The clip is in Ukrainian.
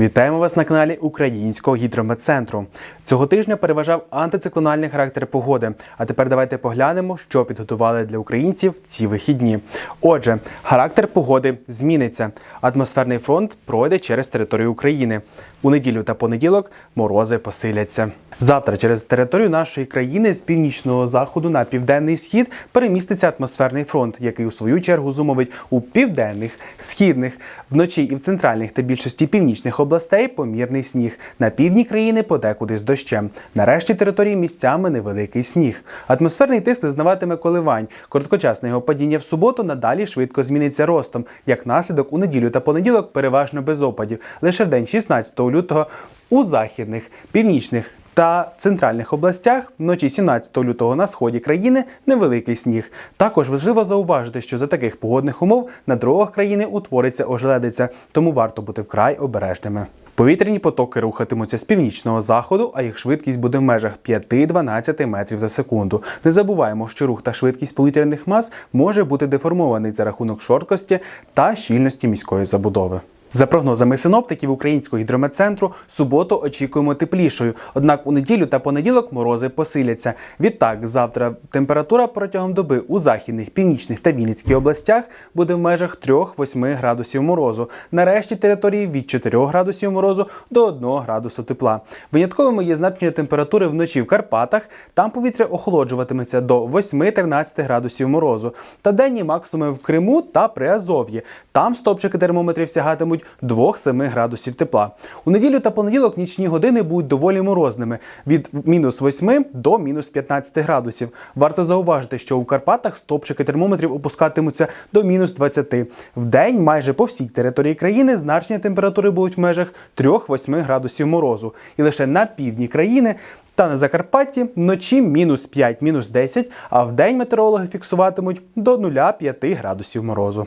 Вітаємо вас на каналі Українського гідрометцентру. Цього тижня переважав антициклональний характер погоди. А тепер давайте поглянемо, що підготували для українців ці вихідні. Отже, характер погоди зміниться. Атмосферний фронт пройде через територію України. У неділю та понеділок морози посиляться. Завтра через територію нашої країни з північного заходу на південний схід переміститься атмосферний фронт, який у свою чергу зумовить у південних, східних, вночі і в центральних та більшості північних областей помірний сніг. На півдні країни подекуди з дощем. На решті території місцями невеликий сніг. Атмосферний тиск зазнаватиме коливань. Короткочасне його падіння в суботу надалі швидко зміниться ростом. Як наслідок, у неділю та понеділок переважно без опадів. Лише в день 16 лютого у західних, північних та центральних областях вночі 17 лютого на сході країни невеликий сніг. Також важливо зауважити, що за таких погодних умов на дорогах країни утвориться ожеледиця, тому варто бути вкрай обережними. Повітряні потоки рухатимуться з північного заходу, а їх швидкість буде в межах 5-12 метрів за секунду. Не забуваємо, що рух та швидкість повітряних мас може бути деформований за рахунок шорсткості та щільності міської забудови. За прогнозами синоптиків Українського гідрометцентру, суботу очікуємо теплішою. Однак у неділю та понеділок морози посиляться. Відтак, завтра температура протягом доби у західних, північних та Вінницькій областях буде в межах 3-8 градусів морозу. На решті території від 4 градусів морозу до 1 градусу тепла. Винятковими є значення температури вночі в Карпатах. Там повітря охолоджуватиметься до 8-13 градусів морозу. Та денні максимуми в Криму та Приазов'ї. Там стопчики термометрів сягатимуть 2-7 градусів тепла. У неділю та понеділок нічні години будуть доволі морозними від мінус 8 до мінус 15 градусів. Варто зауважити, що у Карпатах стопчики термометрів опускатимуться до мінус 20. В день майже по всій території країни значення температури будуть в межах 3-8 градусів морозу. І лише на півдні країни та на Закарпатті вночі мінус 5, мінус 10, а в день метеорологи фіксуватимуть до 0,5 градусів морозу.